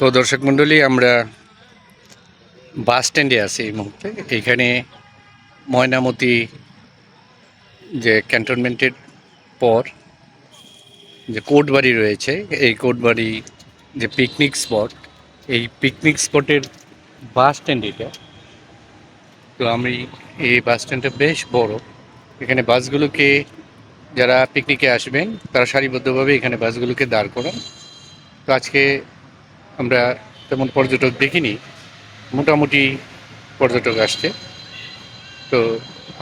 তো দর্শক মণ্ডলী, আমরা বাস স্ট্যান্ডে আছি এই মুহূর্তে। এইখানে ময়নামতি যে ক্যান্টনমেন্টের পর যে কোটবাড়ি রয়েছে, এই কোটবাড়ি যে পিকনিক স্পট, এই পিকনিক স্পটের বাস স্ট্যান্ড এটা তো আমি এই বাস স্ট্যান্ডটা বেশ বড়। এখানে বাসগুলোকে যারা পিকনিকে আসবেন, তারা সারিবদ্ধভাবে এখানে বাসগুলোকে দাঁড় করান। তো আজকে আমরা তেমন পর্যটক দেখিনি। মোটামুটি পর্যটক আসছে। তো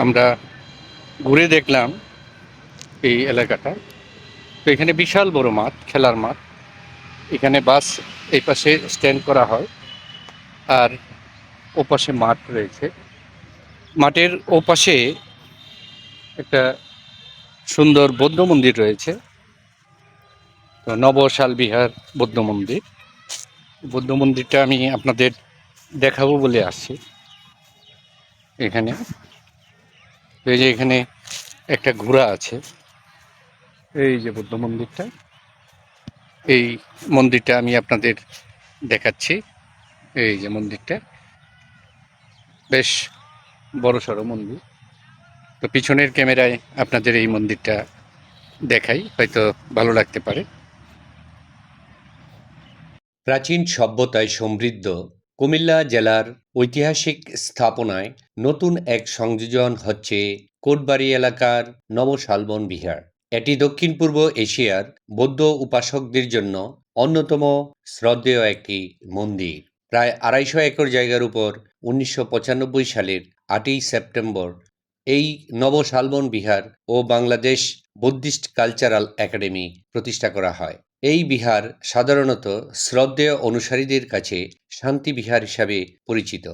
আমরা ঘুরে দেখলাম এই এলাকাটা। তো এখানে বিশাল বড় মাঠ, খেলার মাঠ। এখানে বাস এই পাশে স্ট্যান্ড করা হয় আর ওপাশে মাঠ রয়েছে। মাঠের ওপাশে একটা সুন্দর বৌদ্ধ মন্দির রয়েছে। তো নবশাল বিহার বৌদ্ধ মন্দির। বৌদ্ধ মন্দিরটা আমি আপনাদের দেখাবো বলে আসছি। এখানে। এই যে এখানে একটা ঘোড়া আছে। এই যে বৌদ্ধ মন্দিরটা। এই মন্দিরটা আমি আপনাদের দেখাচ্ছি। এই যে মন্দিরটা। বেশ বড় সড়ো মন্দির। তো পিছনের ক্যামেরায় আপনাদের এই মন্দিরটা দেখাই, হয়তো ভালো লাগতে পারে। প্রাচীন সভ্যতায় সমৃদ্ধ কুমিল্লা জেলার ঐতিহাসিক স্থাপনায় নতুন এক সংযোজন হচ্ছে কোটবাড়ি এলাকার নবশালবন বিহার। এটি দক্ষিণ পূর্ব এশিয়ার বৌদ্ধ উপাসকদের জন্য অন্যতম শ্রদ্ধেয় একটি মন্দির। প্রায় আড়াইশো একর জায়গার উপর উনিশশো পঁচানব্বই সালের আটই সেপ্টেম্বর এই নবশালবন বিহার ও বাংলাদেশ বুদ্ধিস্ট কালচারাল একাডেমি প্রতিষ্ঠা করা হয়। এই বিহার সাধারণত শ্রদ্ধেয় অনুসারীদের কাছে শান্তি বিহার হিসাবে পরিচিত।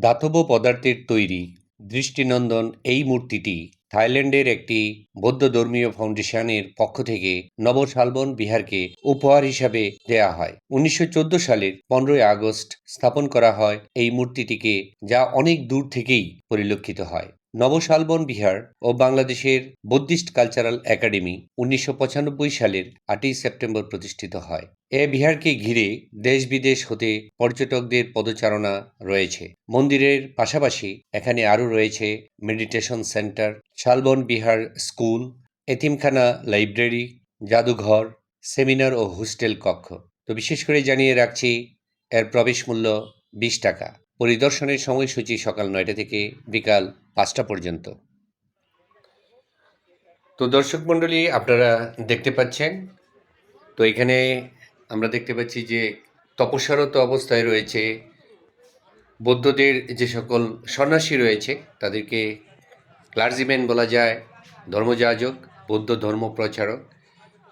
দাতব্য পদার্থের তৈরি দৃষ্টিনন্দন এই মূর্তিটি থাইল্যান্ডের একটি বৌদ্ধ ধর্মীয় ফাউন্ডেশনের পক্ষ থেকে নবশালবন বিহারকে উপহার হিসাবে দেয়া হয়। উনিশশো চোদ্দ সালের পনেরোই আগস্ট স্থাপন করা হয় এই মূর্তিটিকে, যা অনেক দূর থেকেই পরিলক্ষিত হয়। নবশালবন বিহার ও বাংলাদেশের বুদ্ধিস্ট কালচারাল একাডেমি উনিশশো পঁচানব্বই সালের আটই সেপ্টেম্বর প্রতিষ্ঠিত হয়। এ বিহারকে ঘিরে দেশ বিদেশ হতে পর্যটকদের পদচারণা রয়েছে। মন্দিরের পাশাপাশি এখানে আরও রয়েছে meditation centre, Shalban Vihar school, এতিমখানা লাইব্রেরি, জাদুঘর, সেমিনার ও হোস্টেল কক্ষ। তো বিশেষ করে জানিয়ে রাখছি, এর প্রবেশ মূল্য বিশ টাকা। পরিদর্শনের সময়সূচি সকাল নয়টা থেকে বিকাল পাঁচটা পর্যন্ত। তো দর্শক মণ্ডলী, আপনারা দেখতে পাচ্ছেন, তো এখানে আমরা দেখতে পাচ্ছি যে তপস্যারত অবস্থায় রয়েছে বৌদ্ধদের যে সকল সন্ন্যাসী রয়েছে, তাদেরকে ক্লার্জিম্যান বলা যায়, ধর্মযাজক, বৌদ্ধ ধর্ম প্রচারক,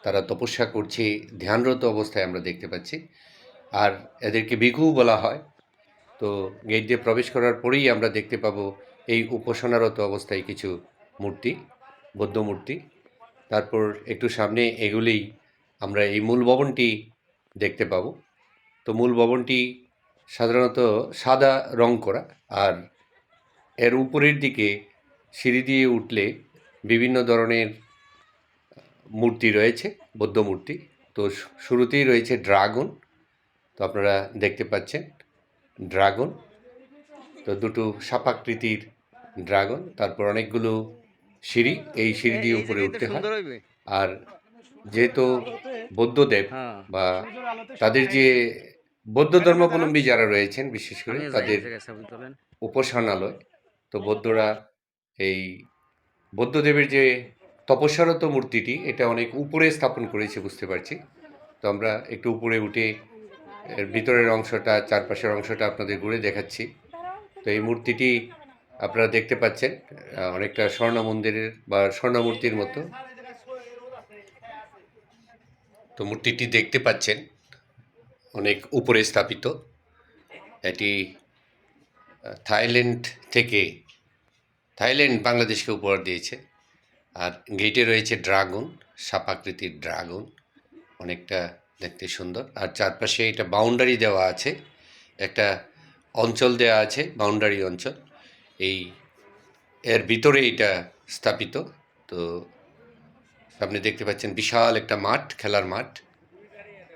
তারা তপস্যা করছে, ধ্যানরত অবস্থায় আমরা দেখতে পাচ্ছি। আর এদেরকে ভিক্ষু বলা হয়। তো গেট দিয়ে প্রবেশ করার পরেই আমরা দেখতে পাবো এই উপাসনারত অবস্থায় কিছু মূর্তি, বৌদ্ধ মূর্তি। তারপর একটু সামনে এগুলেই আমরা এই মূল ভবনটি দেখতে পাব। তো মূল ভবনটি সাধারণত সাদা রং করা আর এর উপরের দিকে সিঁড়ি দিয়ে উঠলে বিভিন্ন ধরনের মূর্তি রয়েছে, বৌদ্ধ মূর্তি। তো শুরুতেই রয়েছে ড্রাগন, তো আপনারা দেখতে পাচ্ছেন। ড্রাগন। তো দুটো সাপাকৃতির ড্রাগন তারপর অনেকগুলো সিঁড়ি। এই সিঁড়ি দিয়ে উপরে উঠতে হয়। আর যেহেতু বৌদ্ধদেব হ্যাঁ। বা তাদের যে বৌদ্ধ ধর্মাবলম্বী যারা রয়েছেন বিশেষ করে তাদের উপাসনালয় তো বৌদ্ধরা এই বৌদ্ধদেবের যে তপস্যারত মূর্তিটি এটা অনেক উপরে স্থাপন করেছে বুঝতে পারছি। তো আমরা একটু উপরে উঠে এর ভিতরের অংশটা, চারপাশের অংশটা আপনাদের ঘুরে দেখাচ্ছি। তো এই মূর্তিটি আপনারা দেখতে পাচ্ছেন অনেকটা স্বর্ণ মন্দিরের বা স্বর্ণ মূর্তির মতো। তো মূর্তিটি দেখতে পাচ্ছেন, অনেক উপরে স্থাপিত। এটি থাইল্যান্ড থেকে, থাইল্যান্ড বাংলাদেশকে উপহার দিয়েছে। আর গেটে রয়েছে ড্রাগন সাপাকৃতির ড্রাগন, অনেকটা দেখতে সুন্দর। আর চারপাশে এটা বাউন্ডারি দেওয়া আছে। একটা অঞ্চল দেওয়া আছে বাউন্ডারি অঞ্চল। এই এর ভিতরে এটা স্থাপিত। তো সামনে দেখতে পাচ্ছেন বিশাল একটা মাঠ, খেলার মাঠ।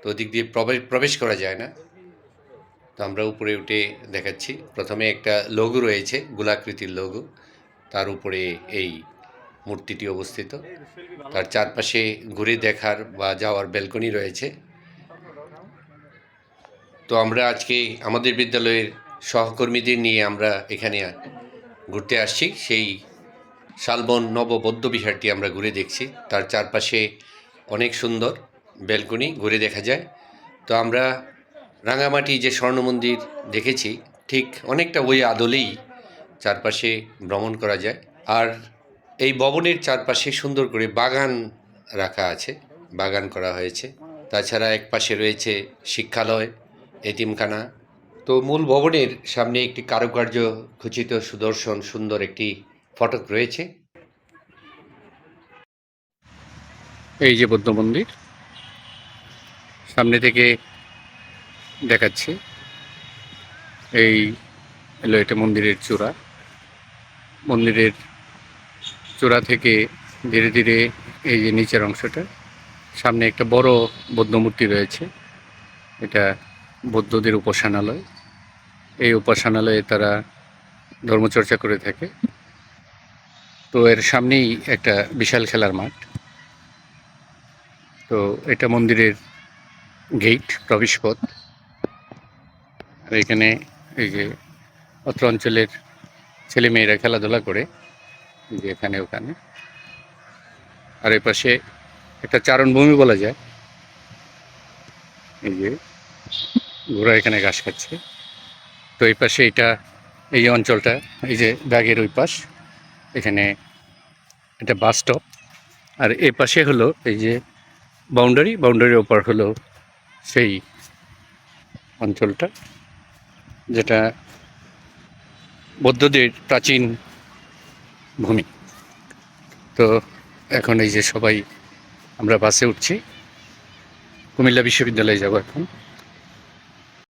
তো ওদিক দিয়ে প্রবেশ প্রবেশ করা যায় না। তো আমরা উপরে উঠে দেখাচ্ছি। প্রথমে একটা লঘু রয়েছে, গোলাকৃতির লঘু। তার উপরে এই মূর্তিটি অবস্থিত। তার চারপাশে ঘুরে দেখার বা যাওয়ার ব্যালকনি রয়েছে। তো আমরা আজকে আমাদের বিদ্যালয়ের সহকর্মীদের নিয়ে আমরা এখানে ঘুরতে আসছি। সেই শালবন নববৌদ্ধ বিহারটি আমরা ঘুরে দেখছি। তার চারপাশে অনেক সুন্দর ব্যালকনি ঘুরে দেখা যায়। তো আমরা রাঙামাটি যে স্বর্ণ মন্দির দেখেছি, ঠিক অনেকটা ওই আদলেই চারপাশে ভ্রমণ করা যায়। আর এই ভবনের চারপাশে সুন্দর করে বাগান রাখা আছে, বাগান করা হয়েছে। তাছাড়া এক পাশে রয়েছে শিক্ষালয় এতিমখানা। তো মূল ভবনের সামনে একটি কারুকার্য খচিত সুদর্শন সুন্দর একটি ফটক রয়েছে। এই যে বৌদ্ধ মন্দির, সামনে থেকে দেখাচ্ছে এই এলো এটা মন্দিরের চূড়া। মন্দিরের চূড়া থেকে ধীরে ধীরে এই যে নিচের অংশটা, সামনে একটা বড় বৌদ্ধ মূর্তি রয়েছে। এটা বৌদ্ধদের উপাসনালয়। এই উপাসনালয়ে তারা ধর্মচর্চা করে থাকে। তো এর সামনেই একটা বিশাল খেলার মাঠ। তো এটা মন্দিরের গেট প্রবেশপথ আর এখানে এই যে অত্র অঞ্চলের ছেলে মেয়েরা খেলাধুলা করে যে এখানে ওখানে। আর এ পাশে একটা চারণভূমি বলা যায়। এই যে ঘোড়া এখানে ঘাস খাচ্ছে। তো এই পাশে এটা, এই অঞ্চলটা, এই যে ব্যাগের ওই পাশ, এখানে এটা বাস স্টপ। আর এ পাশে হলো এই যে বাউন্ডারি, বাউন্ডারির ওপর হলো সেই অঞ্চলটা, যেটা বৌদ্ধদের প্রাচীন ভূমি। তো এখন এই যে সবাই আমরা বাসে উঠছি। কুমিল্লা বিশ্ববিদ্যালয়ে যাব এখন।